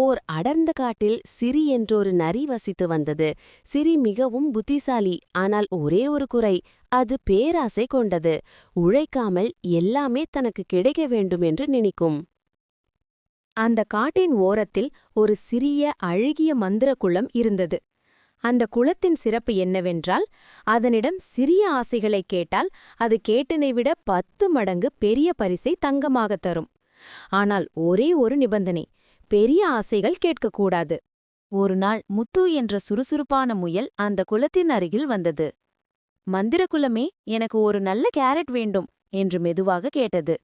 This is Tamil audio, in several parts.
ஓர் அடர்ந்த காட்டில் சிரி என்றொரு நரி வசித்து வந்தது. சிரி மிகவும் புத்திசாலி ஆனால் ஒரே ஒரு குறை அது பேராசை கொண்டது. உழைக்காமல் எல்லாமே தனக்கு கிடைக்க வேண்டும் என்று நினைக்கும். அந்த காட்டின் ஓரத்தில் ஒரு சிறிய அழகிய மந்திர குளம் இருந்தது. அந்த குளத்தின் சிறப்பு என்னவென்றால் அதனிடம் சிறிய ஆசைகளைக் கேட்டால் அது கேட்டனை விட பத்து மடங்கு பெரிய பரிசை தங்கமாகத் தரும். ஆனால் ஒரே ஒரு நிபந்தனை பெரிய ஆசைகள் கேட்கக்கூடாது. ஒரு நாள் முத்து என்ற சுறுசுறுப்பான முயல் அந்த குளத்தின் அருகில் வந்தது. மந்திர குலமே எனக்கு ஒரு நல்ல கேரட் வேண்டும் என்று மெதுவாக கேட்டது.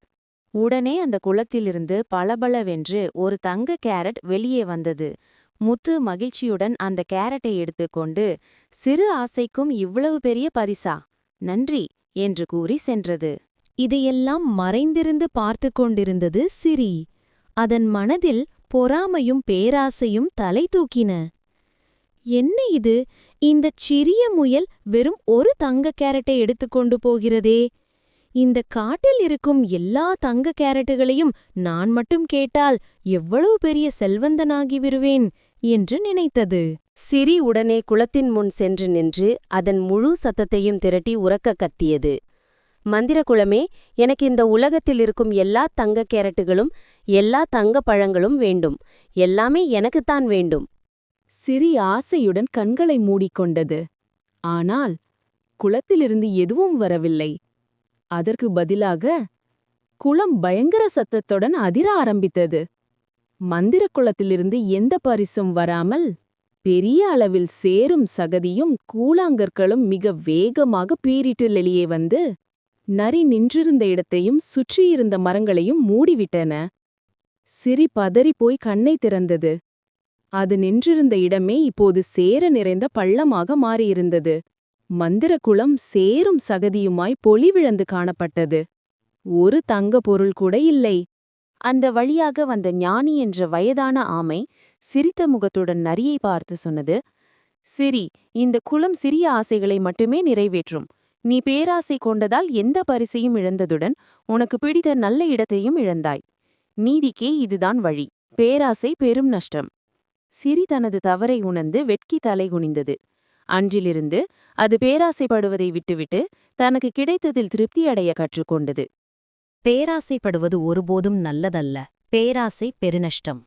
உடனே அந்த குளத்திலிருந்து பளபளவென்று ஒரு தங்க கேரட் வெளியே வந்தது. முத்து மகிழ்ச்சியுடன் அந்த கேரட்டை எடுத்துக்கொண்டு சிறு ஆசைக்கும் இவ்வளவு பெரிய பரிசா? நன்றி என்று கூறி சென்றது. இதையெல்லாம் மறைந்திருந்து பார்த்து கொண்டிருந்தது சிரி. அதன் மனதில் பொறாமையும் பேராசையும் தலை தூக்கின. என்ன இது? இந்தச் சிறிய முயல் வெறும் ஒரு தங்க கேரட்டை எடுத்துக்கொண்டு போகிறதே? இந்த காட்டில் இருக்கும் எல்லா தங்க கேரட்டுகளையும் நான் மட்டும் கேட்டால் எவ்வளவு பெரிய செல்வந்தனாகி விடுவேன் என்று நினைத்தது. சிரி உடனே குளத்தின் முன் சென்று நின்று அதன் முழு சத்தத்தையும் திரட்டி உறக்க கத்தியது. மந்திரகுலமே எனக்கு இந்த உலகத்தில் இருக்கும் எல்லா தங்க கேரட்டுகளும் எல்லா தங்க பழங்களும் வேண்டும். எல்லாமே எனக்குத்தான் வேண்டும். சிறி ஆசையுடன் கண்களை மூடிக்கொண்டது. ஆனால் குளத்திலிருந்து எதுவும் வரவில்லை. அதற்கு பதிலாக குளம் பயங்கர சத்தத்துடன் அதிர ஆரம்பித்தது. மந்திர குளத்திலிருந்து எந்த பரிசும் வராமல் பெரிய அளவில் சேரும் சகதியும் கூழாங்கற்களும் மிக வேகமாக பீறிட்டு வெளியே வந்து நரி நின்றிருந்த இடத்தையும் சுற்றியிருந்த மரங்களையும் மூடிவிட்டன. சிரி பதறிப்போய் கண்ணை திறந்தது. அது நின்றிருந்த இடமே இப்போது சேர நிறைந்த பள்ளமாக மாறியிருந்தது. மந்திரக்குளம் சேரும் சகதியுமாய் பொலிவிழந்து காணப்பட்டது. ஒரு தங்க பொருள் கூட இல்லை. அந்த வழியாக வந்த ஞானி என்ற வயதான ஆமை சிரித்த முகத்துடன் நரியை பார்த்து சொன்னது சிரி இந்த குளம் சிறிய ஆசைகளை மட்டுமே நிறைவேற்றும். நீ பேராசை கொண்டதால் எந்த பரிசையும் இழந்ததுடன் உனக்கு பிடித்த நல்ல இடத்தையும் இழந்தாய். நீதிக்கே இதுதான் வழி. பேராசை பெரும் நஷ்டம். சிரி தனது தவறை உணர்ந்து வெட்கி தலை குனிந்தது. அன்றிலிருந்து அது பேராசைப்படுவதை விட்டுவிட்டு தனக்கு கிடைத்ததில் திருப்தியடைய கற்றுக்கொண்டது. பேராசைப்படுவது ஒருபோதும் நல்லதல்ல. பேராசை பெருநஷ்டம்.